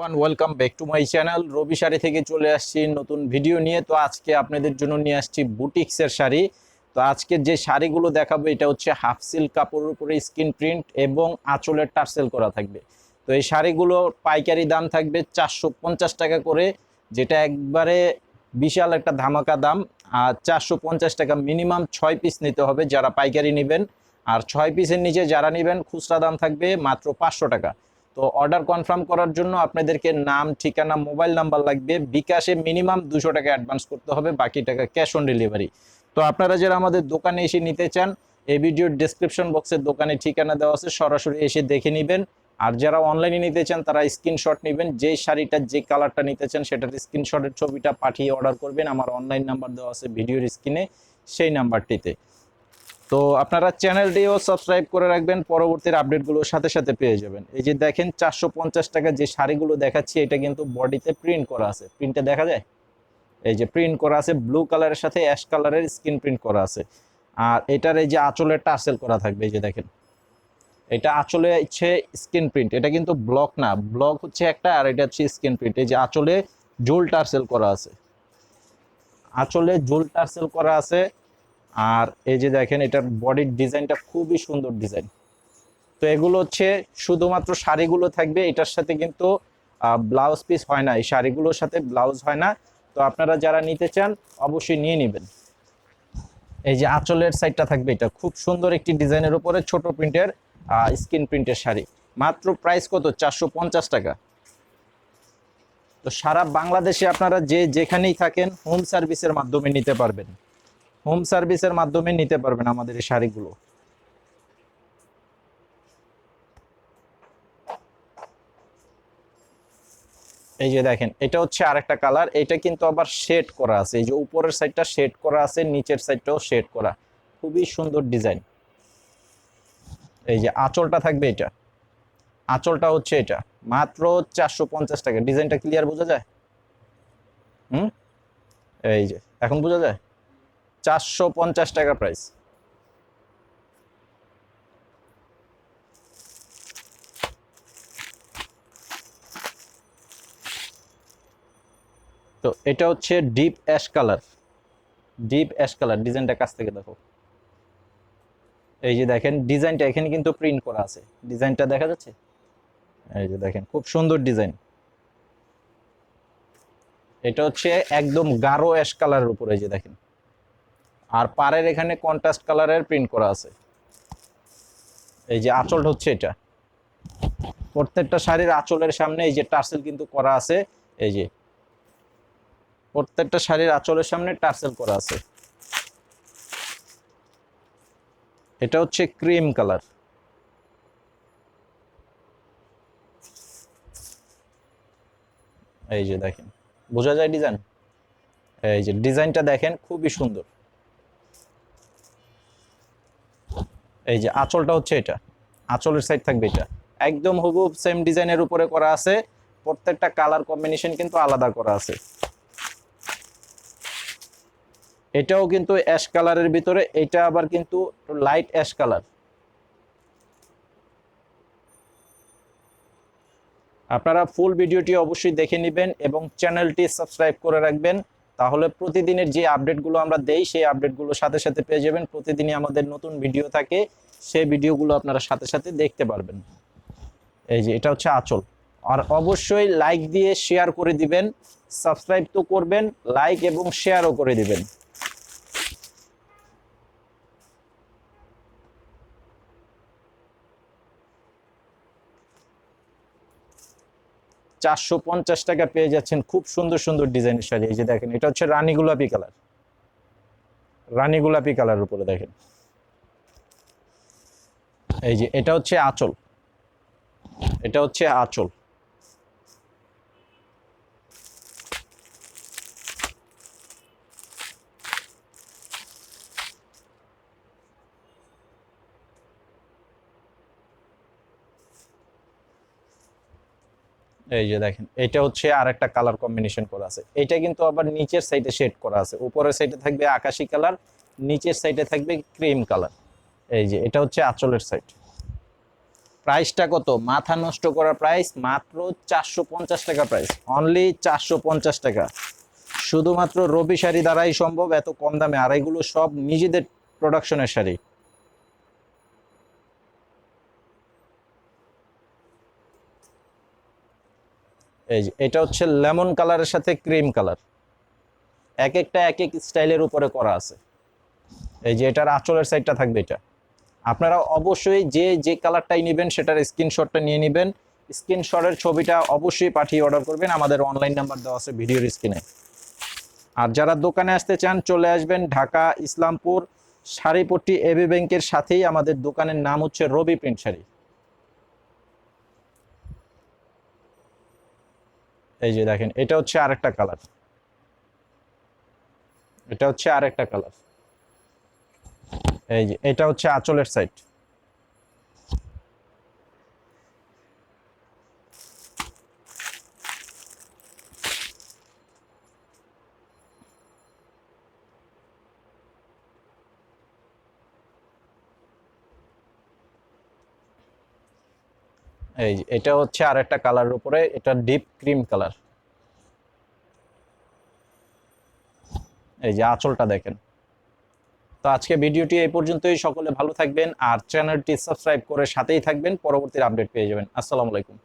One welcome back to my channel Rabi sari থেকে চলে আসছি নতুন ভিডিও নিয়ে। তো আজকে আপনাদের জন্য নিয়ে আসছি বুটিক্সের শাড়ি। তো আজকে যে শাড়িগুলো দেখাবো, এটা হচ্ছে হাফ সিল্ক কাপড়ের উপরে স্কিন প্রিন্ট এবং আঁচলের টার্সেল করা থাকবে। তো এই শাড়িগুলো পাইকারি দাম থাকবে চারশো পঞ্চাশ টাকা করে, যেটা একবারে বিশাল একটা ধামাকা দাম। আর চারশো পঞ্চাশ টাকা মিনিমাম ছয় পিস নিতে হবে যারা পাইকারি নেবেন। আর ছয় পিসের নিচে যারা নেবেন, খুচরা দাম থাকবে মাত্র পাঁচশো টাকা। তো অর্ডার কনফার্ম করার জন্য আপনাদেরকে নাম, ঠিকানা মোবাইল নাম্বার লাগবে। বিকাশে মিনিমাম দুশো টাকা অ্যাডভান্স করতে হবে, বাকি টাকা ক্যাশ অন ডেলিভারি তো আপনারা যারা আমাদের দোকানে এসে নিতে চান, এই ভিডিওর ডেসক্রিপশন বক্সের দোকানে ঠিকানা দেওয়া আছে, সরাসরি এসে দেখে নেবেন। আর যারা অনলাইনে নিতে চান, তারা স্ক্রিনশট নেবেন, যে শাড়িটা, যে কালারটা নিতে চান, সেটার স্ক্রিনশটের ছবিটা পাঠিয়ে অর্ডার করবেন। আমার অনলাইন নাম্বার দেওয়া আছে ভিডিওর স্ক্রিনে সেই নাম্বারটিতে তো আপনারা চ্যানেলটিও সাবস্ক্রাইব করে রাখবেন, পরবর্তীর আপডেটগুলো সাথে সাথে পেয়ে যাবেন। এই যে দেখেন, চারশো পঞ্চাশ টাকা যে শাড়িগুলো দেখাচ্ছি, এটা কিন্তু বডিতে প্রিন্ট করা আছে। প্রিন্টে দেখা যায়? এই যে প্রিন্ট করা আছে ব্লু কালারের সাথে অ্যাশ কালারের স্কিন প্রিন্ট করা আছে। আর এটার এই যে আঁচলের টার্সেল করা থাকবে, এই যে দেখেন। এটা আঁচলে হচ্ছে স্কিন প্রিন্ট এটা কিন্তু ব্লক না। ব্লক হচ্ছে একটা, আর এটা হচ্ছে স্কিন প্রিন্ট এই যে আঁচলে জোল টার্সেল করা আছে। আঁচলে জোল টার্সেল করা আছে। আর এই যে দেখেন, এটার বডির ডিজাইনটা খুবই সুন্দর ডিজাইন তো এগুলো হচ্ছে শুধুমাত্র শাড়িগুলো থাকবে, এটার সাথে কিন্তু ব্লাউজ পিস হয় না, এই শাড়িগুলোর সাথে ব্লাউজ হয় না। তো আপনারা যারা নিতে চান, অবশ্যই নিয়ে নেবেন। এই যে আঁচলের সাইডটা থাকবে, এটা খুব সুন্দর একটি ডিজাইনের উপরে ছোট প্রিন্টের স্কিন প্রিন্টের শাড়ি। মাত্র প্রাইস কত? চারশো পঞ্চাশ টাকা। তো সারা বাংলাদেশে আপনারা যে যেখানেই থাকেন হোম সার্ভিসের মাধ্যমে নিতে পারবেন। হোম সার্ভিসের মাধ্যমে নিতে পারবেন আমাদের এই শাড়িগুলো। এই যে দেখেন, এটা হচ্ছে আরেকটা কালার, এটা কিন্তু আবার শেড করা আছে। এই যে উপরের সাইডটা শেড করা আছে, নিচের সাইডটাও শেড করা। খুবই সুন্দর ডিজাইন। এই যে আঁচলটা থাকবে এটা। আঁচলটা হচ্ছে এটা। মাত্র চারশো পঞ্চাশ টাকা। ডিজাইনটা ক্লিয়ার বোঝা যায়? হুম? এই যে, এখন বোঝা যায়? চারশো পঞ্চাশ টাকা প্রাইস তো এটা হচ্ছে deep ash colour deep ash colour ডিজাইনটা কাছ থেকে দেখো। এই যে দেখেন ডিজাইনটা এখানে কিন্তু প্রিন্ট করা আছে। ডিজাইনটা দেখা যাচ্ছে? এই যে দেখেন, খুব সুন্দর ডিজাইন এটা হচ্ছে একদম গাঢ় অ্যাশ কালারের উপরে, এই যে দেখেন। আর পাড়ের এখানে কন্ট্রাস্ট কালারের প্রিন্ট করা আছে। এই যে আঁচলটা হচ্ছে এটা। প্রত্যেকটা শাড়ির আঁচলের সামনে এই যে টার্সেল কিন্তু করা আছে। এই যে প্রত্যেকটা শাড়ির আঁচলের সামনে টার্সেল করা আছে। এটা হচ্ছে ক্রিম কালার এই যে দেখেন, বোঝা যায় ডিজাইন এই যে ডিজাইনটা দেখেন, খুবই সুন্দর। এই যে আঁচলটা হচ্ছে এটা। আঁচলের সাইড থাকবে এটা। একদম হুবহুব সেম ডিজাইনের উপরে করা আছে। প্রত্যেকটা কালার কম্বিনেশন কিন্তু আলাদা করা আছে। এটাও কিন্তু অ্যাশ কালারের ভিতরে, এটা আবার কিন্তু লাইট অ্যাশ কালার আপনারা ফুল ভিডিওটি অবশ্যই দেখে নেবেন এবং চ্যানেলটি সাবস্ক্রাইব করে রাখবেন। তাহলে প্রতিদিনের যে আপডেটগুলো আমরা দেই, সেই আপডেটগুলোর সাথে সাথে পেয়ে যাবেন। প্রতিদিনই আমাদের নতুন ভিডিও থাকে, সেই ভিডিওগুলো আপনারা সাথে সাথে দেখতে পারবেন। এই যে, এটা হচ্ছে আচল। আর অবশ্যই লাইক দিয়ে শেয়ার করে দিবেন সাবস্ক্রাইব তো করবেন লাইক এবং শেয়ারও করে দিবেন। চারশো পঞ্চাশ টাকা পেয়ে যাচ্ছেন খুব সুন্দর সুন্দর ডিজাইনের শাড়ি। এই যে দেখেন, এটা হচ্ছে রানী গোলাপি কালার। রানী গোলাপি কালার উপরে দেখেন। এই যে এটা হচ্ছে আঁচল। এটা হচ্ছে আঁচল। এই যে দেখেন, এটা হচ্ছে আর একটা কালার কম্বিনেশন করা আছে। এটা কিন্তু আবার নিচের সাইডে শেড করা আছে। উপরের সাইডে থাকবে আকাশি কালার নিচের সাইডে থাকবে ক্রিম কালার এই যে, এটা হচ্ছে আঁচলের সাইড প্রাইসটা কত? মাথা নষ্ট করা প্রাইস মাত্র চারশো পঞ্চাশ টাকা প্রাইস অনলি চারশো পঞ্চাশ টাকা। শুধুমাত্র রবি শাড়ি দ্বারাই সম্ভব, এত কম দামে। আর এগুলো সব নিজেদের প্রোডাকশনের শাড়ি। এই এটা হচ্ছে লেমন কালারের সাথে ক্রিম কালার। এক একটা এক এক স্টাইলের উপরে করা আছে। এই যে, এটার আঁচলের সাইডটা থাকবে এটা। আপনারা অবশ্যই যে যে কালারটাই নেবেন, সেটার স্ক্রিনশটটা নিয়ে নেবেন। স্ক্রিনশটের ছবিটা অবশ্যই পাঠিয়ে অর্ডার করবেন। আমাদের অনলাইন নাম্বার দেওয়া আছে ভিডিওর স্ক্রিনে। আর যারা দোকানে আসতে চান, চলে আসবেন ঢাকা, ইসলামপুর, শাড়িপট্টি এবি ব্যাংকের সাথেই। আমাদের দোকানের নাম হচ্ছে রবি প্রিন্ট শাড়ি। এই যে দেখেন, এটা হচ্ছে আরেকটা কালার এটা হচ্ছে আরেকটা কালার এই যে, এটা হচ্ছে আঁচলের সাইড এই এটা হচ্ছে আর একটা কালারের উপরে, এটা ডিপ ক্রিম কালার এই যে আঁচলটা দেখেন। তো আজকে ভিডিওটি এই পর্যন্তই, সকলে ভালো থাকবেন, আর চ্যানেলটি সাবস্ক্রাইব করে সাথেই থাকবেন পরবর্তী আপডেট পেয়ে যাবেন। আসসালামু আলাইকুম।